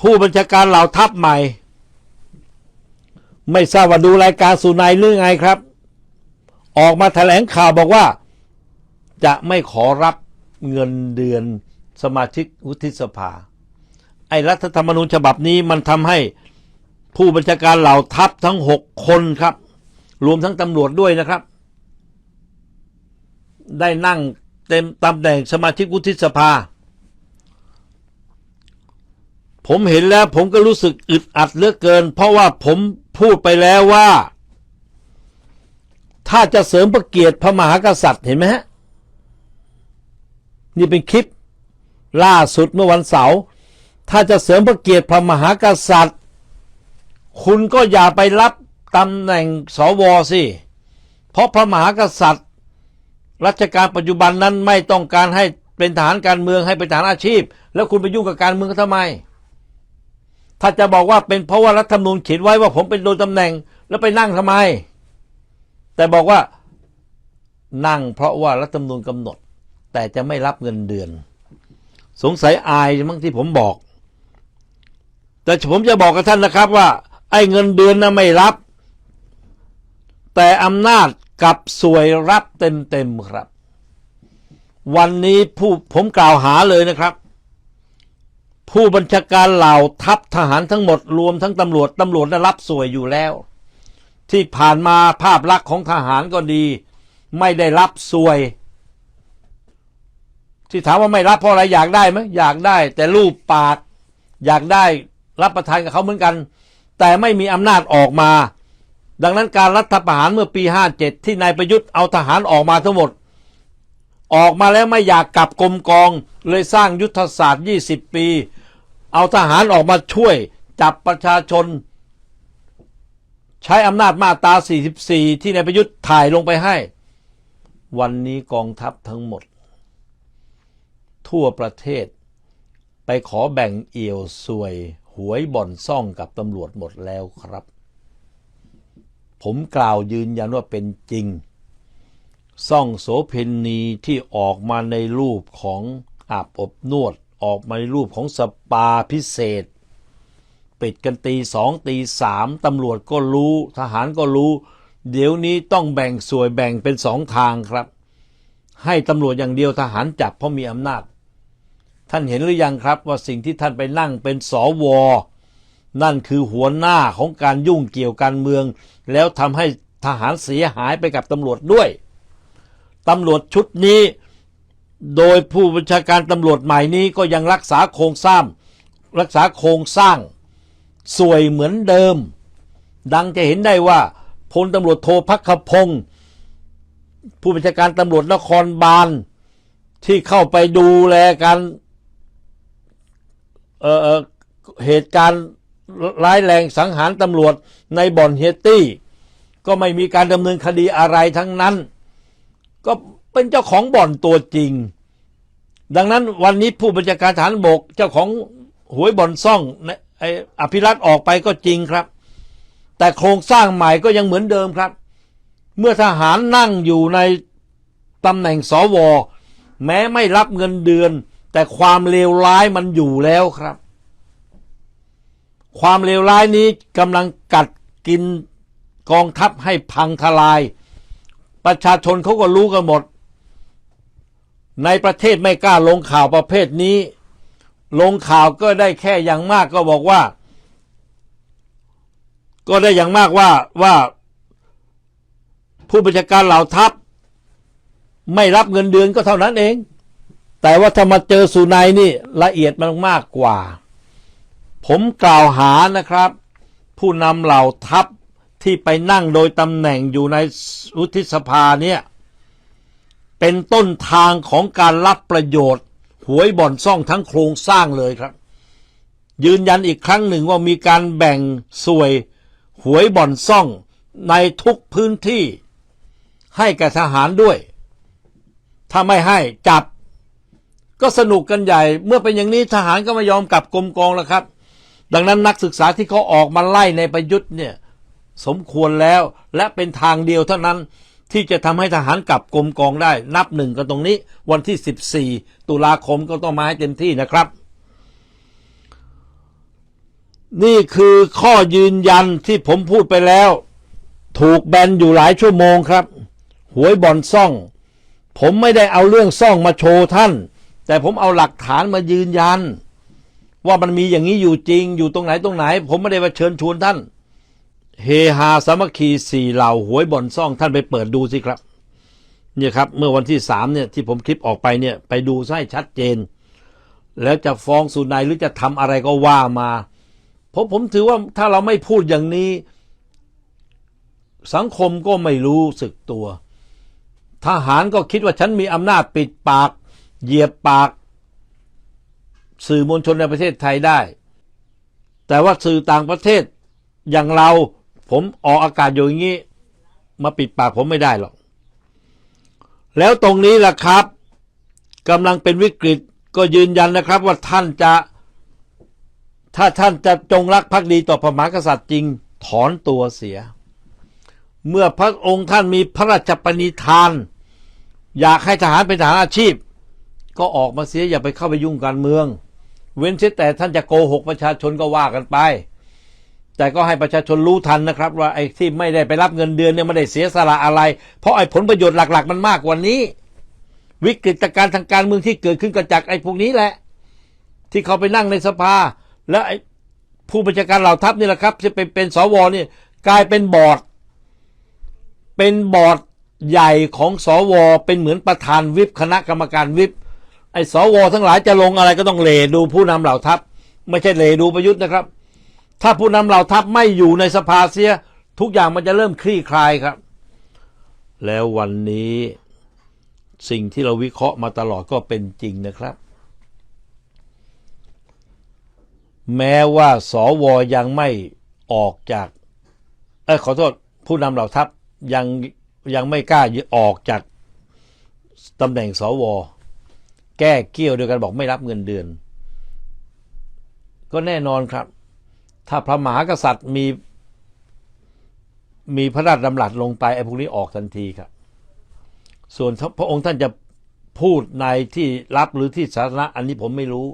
ผู้บัญชาการเหล่าทัพใหม่ ไม่ทราบว่าดูรายการสุนัยหรือไงครับ ออกมาแถลงข่าวบอกว่า จะไม่ขอรับเงินเดือนสมาชิกวุฒิสภา ไอ้รัฐธรรมนูญฉบับนี้มันทำให้ผู้บัญชาการเหล่าทัพทั้งหกคนครับ รวมทั้งตำรวจด้วยนะครับ ได้นั่งเต็มตำแหน่งสมาชิกวุฒิสภา ผมเห็นแล้วผมก็รู้สึกอึดอัดเหลือเกิน เพราะว่าผมพูดไปแล้วว่า ถ้าจะเสริมพระเกียรติพระมหากษัตริย์เห็นไหมฮะ นี่เป็นคลิปล่าสุดเมื่อวันเสาร์ถ้าจะเสริมพระเกียรติพระมหากษัตริย์ คุณก็อย่าไปรับตำแหน่งสวสิ เพราะพระมหากษัตริย์ รัชกาลปัจจุบันนั้นไม่ต้องการให้เป็นทหารการเมืองให้เป็นทหารอาชีพ แล้วคุณไปยุ่งกับการเมืองเขาทำไม ถ้าจะบอกว่าเป็นเพราะว่ารัฐธรรมนูญเขียนไว้ว่าผมเป็นโดยตำแหน่ง แล้วไปนั่งทำไม แต่บอกว่านั่งเพราะว่ารัฐธรรมนูญกำหนด แต่จะไม่รับเงินเดือน สงสัยอายมั้งที่ผมบอก แต่ผมจะบอกกับท่านนะครับว่า ไอ้เงินเดือนนะไม่รับ แต่อำนาจกลับสวยรับเต็มๆครับ วันนี้ผู้ผมกล่าวหาเลยนะครับ ผู้บัญชาการเหล่าทัพทหารทั้งหมดรวมทั้งตำรวจตำรวจได้รับสวยอยู่แล้ว ที่ผ่านมาภาพลักษณ์ของทหารก็ดี ไม่ได้รับสวย ที่ถามว่าไม่รับเพราะอะไรอยากได้ไหมอยากได้ แต่รูปปาก อยากได้รับประทานกับเขาเหมือนกัน แต่ไม่มีอำนาจออกมา ดังนั้นการรัฐประหารเมื่อปี 57 ที่นายประยุทธ์เอาทหารออกมาทั้งหมด ออกมาแล้วไม่อยากกลับกรมกองเลยสร้างยุทธศาสตร์ 20 ปี เอาทหารออกมาช่วยจับประชาชน ใช้อำนาจมาตรา 44 ที่นายประยุทธ์ถ่ายลงไปให้ วันนี้กองทัพทั้งหมด ทั่วประเทศ ไปขอแบ่งเอี่ยวสวย หวยบ่อนซ่องกับตำรวจหมดแล้วครับ ผมกล่าวยืนยันว่าเป็นจริง ซ่องโสเพนนีที่ออกมาในรูปของอาบอบนวด ออกมาในรูปของสปาพิเศษ ปิดกันตีสองตีสามตำรวจก็รู้ทหารก็รู้ เดี๋ยวนี้ต้องแบ่งส่วยแบ่งเป็นสองทางครับ ให้ตำรวจอย่างเดียวทหารจับเพราะมีอำนาจ ท่านเห็นหรือยังครับว่าสิ่งที่ท่านไปนั่งเป็นสวนั่นคือหัวหน้าของการยุ่งเกี่ยวการเมือง แล้วทำให้ทหารเสียหายไปกับตำรวจด้วยตำรวจชุดนี้ โดยผู้บัญชาการตำรวจใหม่นี้ก็ยังรักษาโครงสร้าง รักษาโครงสร้างสวยเหมือนเดิม ดังจะเห็นได้ว่าพลตำรวจโทพักขพงศ์ผู้บัญชาการตำรวจนครบาลที่เข้าไปดูแลการเอ่อเหตุการณ์ร้ายแรงสังหารตำรวจในบ่อนเฮยตี้ ก็ไม่มีการดำเนินคดีอะไรทั้งนั้น ก็ เป็นเจ้าของบ่อนตัวจริง ดังนั้นวันนี้ผู้บัญชาการฐานบก เจ้าของหวยบ่อนซ่องไออภิรัตออกไปก็จริงครับ แต่โครงสร้างใหม่ก็ยังเหมือนเดิมครับ เมื่อทหารนั่งอยู่ในตำแหน่งสว แม้ไม่รับเงินเดือน แต่ความเลวร้ายมันอยู่แล้วครับ ความเลวร้ายนี้กำลังกัดกินกองทัพให้พังทลาย ประชาชนเขาก็รู้กันหมด ในประเทศไม่กล้าลงข่าวประเภทนี้ ลงข่าวก็ได้แค่อย่างมากก็บอกว่า ก็ได้อย่างมากว่าว่า ผู้บัญชาการเหล่าทัพ ไม่รับเงินเดือนก็เท่านั้นเอง แต่ว่าถ้ามาเจอสุนัยนี่ละเอียดมันมากกว่า ผมกล่าวหานะครับ ผู้นำเหล่าทัพที่ไปนั่งโดยตำแหน่งอยู่ในวุฒิสภาเนี่ย เป็นต้นทางของการรับประโยชน์ หวยบ่อนซ่องทั้งโครงสร้างเลยครับ ยืนยันอีกครั้งหนึ่งว่ามีการแบ่งสวย หวยบ่อนซ่องในทุกพื้นที่ ให้แก่ทหารด้วย ถ้าไม่ให้จับ ก็สนุกกันใหญ่ เมื่อเป็นอย่างนี้ทหารก็ไม่ยอมกลับกรมกองแล้วครับ ดังนั้นนักศึกษาที่เขาออกมาไล่ในประยุทธ์เนี่ยสมควรแล้วและเป็นทางเดียวเท่านั้น ที่จะทำให้ทหารกลับกรมกองได้นับหนึ่งกันตรงนี้ วันที่ 14 ตุลาคมก็ต้องมาให้เต็มที่นะครับ นี่คือข้อยืนยันที่ผมพูดไปแล้ว ถูกแบนอยู่หลายชั่วโมงครับ หวยบอนซ่อง ผมไม่ได้เอาเรื่องซ่องมาโชว์ท่าน แต่ผมเอาหลักฐานมายืนยัน ว่ามันมีอย่างนี้อยู่จริง อยู่ตรงไหนตรงไหน ผมไม่ได้มาเชิญชวนท่าน เฮฮาสามัคคีสี่เหล่าหวยบ่อนซ่องท่านไปเปิดดูสิครับ เนี่ยครับ เมื่อวันที่สามเนี่ยที่ผมคลิปออกไปเนี่ยไปดูให้ชัดเจน แล้วจะฟ้องสุนัยหรือจะทำอะไรก็ว่ามาเพราะผมถือว่าถ้าเราไม่พูดอย่างนี้ สังคมก็ไม่รู้สึกตัว ทหารก็คิดว่าฉันมีอำนาจปิดปาก เหยียบปาก สื่อมวลชนในประเทศไทยได้ แต่ว่าสื่อต่างประเทศอย่างเรา ผมออกอากาศอยู่อย่างนี้ มาปิดปากผมไม่ได้หรอก แล้วตรงนี้ล่ะครับกำลังเป็นวิกฤตก็ยืนยันนะครับว่าท่านจะ ถ้าท่านจะจงรักภักดีต่อพระมหากษัตริย์จริง ถอนตัวเสีย เมื่อพระองค์ท่านมีพระราชปณิธาน อยากให้ทหารเป็นทหารอาชีพ ก็ออกมาเสียอย่าไปเข้าไปยุ่งการเมือง เว้นเสียแต่ท่านจะโกหกประชาชนก็ว่ากันไป แต่ก็ให้ประชาชนรู้ทันนะครับ ว่าไอ้ที่ไม่ได้ไปรับเงินเดือนเนี่ยไม่ได้เสียสละอะไร เพราะไอ้ผลประโยชน์หลัก ๆ มันมากกว่านี้ วิกฤตการณ์ทางการเมืองที่เกิดขึ้นก็จากไอ้พวกนี้แหละ ที่เขาไปนั่งในสภา แล้วไอ้ผู้บัญชาการเหล่าทัพนี่แหละครับที่ไปเป็นสวเนี่ยกลายเป็นบอร์ดเป็นบอร์ดใหญ่ของสวเป็นเหมือนประธานวิปคณะกรรมการวิปไอ้สวทั้งหลายจะลงอะไรก็ต้องเลดูผู้นำเหล่าทัพ ไม่ใช่เลดูประยุทธ์นะครับ ถ้าผู้นำเหล่าทัพไม่อยู่ในสภาเสีย ทุกอย่างมันจะเริ่มคลี่คลายครับ แล้ววันนี้สิ่งที่เราวิเคราะห์มาตลอดก็เป็นจริงนะครับ แม้ว่าสวยังไม่ออกจาก เออขอโทษผู้นำเหล่าทัพยังยังไม่กล้าออกจากตำแหน่งสว แก้เกี้ยวด้วยกันบอกไม่รับเงินเดือน ก็แน่นอนครับ ถ้าพระมหากษัตริย์มี มีพระราชดำรัสลงไปไอ้พวกนี้ออกทันทีครับ ส่วนพระองค์ท่านจะพูดในที่ลับหรือที่สาธารณะอันนี้ผมไม่รู้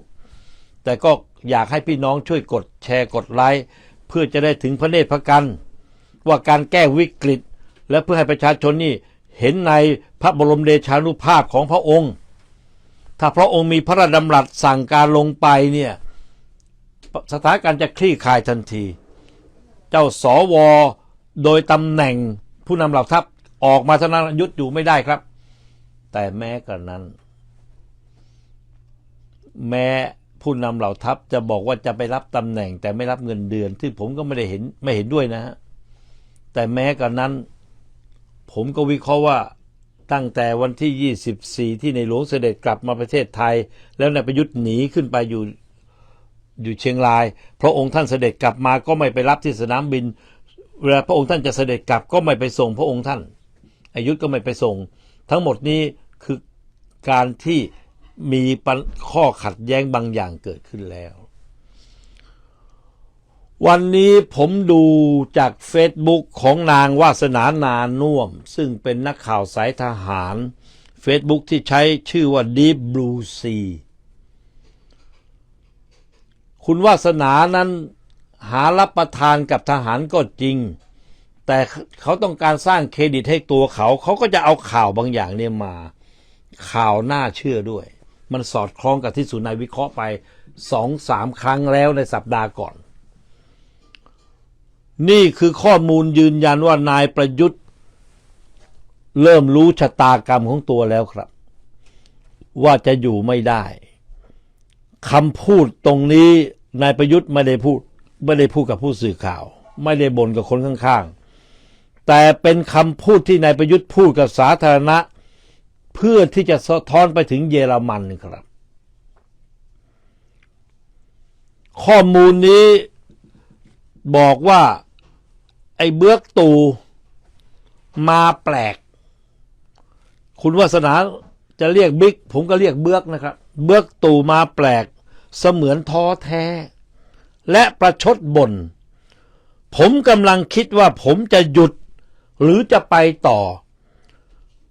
แต่ก็อยากให้พี่น้องช่วยกดแชร์กดไลค์เพื่อจะได้ถึงพระเนตรพระกัน ว่าการแก้วิกฤต และเพื่อให้ประชาชนนี่เห็นในพระบรมเดชานุภาพของพระองค์ ถ้าพระองค์มีพระราชดำรัสสั่งการลงไปเนี่ย สถานการณ์จะคลี่คลายทันที เจ้าสวโดยตำแหน่งผู้นำเหล่าทัพออกมาธนายุทธอยู่ไม่ได้ครับ แต่แม้กระนั้น แม้ผู้นำเหล่าทัพจะบอกว่าจะไปรับตำแหน่ง แต่ไม่รับเงินเดือน ที่ผมก็ไม่ได้เห็นไม่เห็นด้วยนะฮะแต่แม้กระนั้น ผมก็วิเคราะห์ว่าตั้งแต่วันที่ 24 ที่ในหลวงเสด็จกลับมาประเทศไทย แล้วนายประยุทธ์หนีขึ้นไปอยู่ อยู่เชียงราย พระองค์ท่านเสด็จกลับมาก็ไม่ไปรับที่สนามบิน เวลาพระองค์ท่านจะเสด็จกลับก็ไม่ไปส่งพระองค์ท่าน อายุธก็ไม่ไปส่ง ทั้งหมดนี้คือการที่มีข้อขัดแย้งบางอย่างเกิดขึ้นแล้ว วันนี้ผมดูจากเฟซบุ๊กของนางวาสนานานุ่วม ซึ่งเป็นนักข่าวสายทหารเฟซบุ๊กที่ใช้ชื่อว่า Deep Blue Sea คุณวาสนานั้นหารับประทานกับทหารก็จริง แต่เขาต้องการสร้างเครดิตให้ตัวเขา เขาก็จะเอาข่าวบางอย่างเนี่ยมา ข่าวน่าเชื่อด้วย มันสอดคล้องกับที่สุนัยวิเคราะห์ไปสองสามครั้งแล้วในสัปดาห์ก่อน นี่คือข้อมูลยืนยันว่านายประยุทธ์ เริ่มรู้ชะตากรรมของตัวแล้วครับ ว่าจะอยู่ไม่ได้ คำพูดตรงนี้นายประยุทธ์ไม่ได้พูด ไม่ได้พูดกับผู้สื่อข่าว ไม่ได้บ่นกับคนข้างๆ แต่เป็นคำพูดที่นายประยุทธ์พูดกับสาธารณะ เพื่อที่จะสะท้อนไปถึงเยอรมันครับ ข้อมูลนี้บอกว่าไอ้เบื้อกตูมาแปลก คุณวาสนาจะเรียกบิ๊กผมก็เรียกเบื้อกนะครับ เบื้อกตูมาแปลก เสมือนท้อแท้ และประชดบน่นผมกำลังคิดว่าผมจะหยุด หรือจะไปต่อ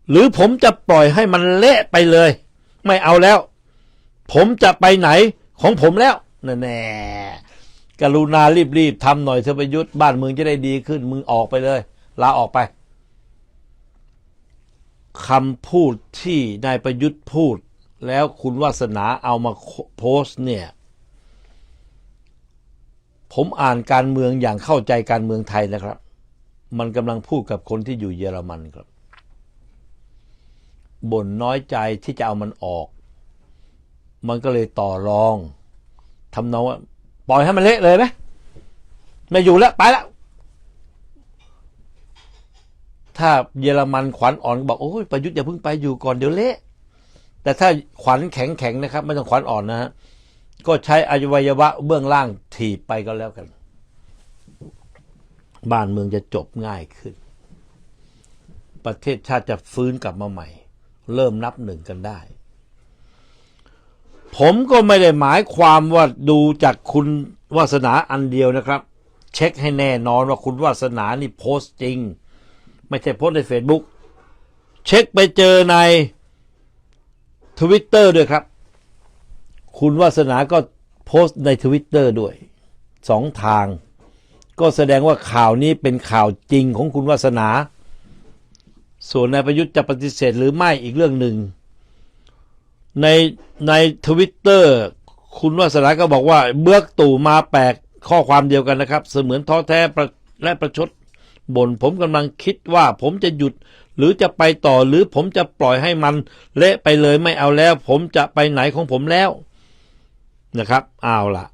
หรือผมจะปล่อยให้มันเละไปเลย ไม่เอาแล้ว ผมจะไปไหนของผมแล้วแน่กรุณารีบๆทำหน่อยเถอะประยุทธ์บ้านเมืองจะได้ดีขึ้นมึงออกไปเลยลาออกไปคำพูดที่นายประยุทธ์พูด แล้วคุณวาสนาเอามาโพสต์เนี่ย ผมอ่านการเมืองอย่างเข้าใจการเมืองไทยนะครับ มันกำลังพูดกับคนที่อยู่เยอรมันครับบ่นน้อยใจที่จะเอามันออก มันก็เลยต่อรองทำนองว่า ปล่อยให้มันเละเลยไหมไม่อยู่แล้ว ไปแล้วถ้าเยอรมันขวัญอ่อนบอกโอ้ยประยุทธ์อย่าเพิ่งไปอยู่ก่อนเดี๋ยวเละ แต่ถ้าขวัญแข็งแข็งนะครับ ไม่ต้องขวัญอ่อนนะฮะก็ใช้อวัยวะเบื้องล่างถีบไปก็แล้วกัน บ้านเมืองจะจบง่ายขึ้น ประเทศชาติจะฟื้นกลับมาใหม่ เริ่มนับหนึ่งกันได้ ผมก็ไม่ได้หมายความว่าดูจากคุณวาสนาอันเดียวนะครับ เช็คให้แน่นอนว่าคุณวาสนานี่โพสต์จริง ไม่ใช่โพสต์ใน Facebook เช็คไปเจอใน ทวิตเตอร์ด้วยครับ คุณวาสนาก็โพสต์ในทวิตเตอร์ด้วยสองทาง ก็แสดงว่าข่าวนี้เป็นข่าวจริงของคุณวาสนา ส่วนนายประยุทธ์จะปฏิเสธหรือไม่อีกเรื่องหนึ่ง ในในทวิตเตอร์คุณวาสนาก็บอกว่าเบือกตู่มาแปลกข้อความเดียวกันนะครับ เสมือนท้อแท้และประชดบ่นผมกำลังคิดว่าผมจะหยุด หรือจะไปต่อหรือผมจะปล่อยให้มันเละไปเลยไม่เอาแล้ว ผมจะไปไหนของผมแล้วนะครับเอาละ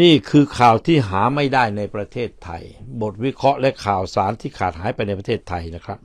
นี่คือข่าวที่หาไม่ได้ในประเทศไทย บทวิเคราะห์และข่าวสารที่ขาดหายไปในประเทศไทยนะครับ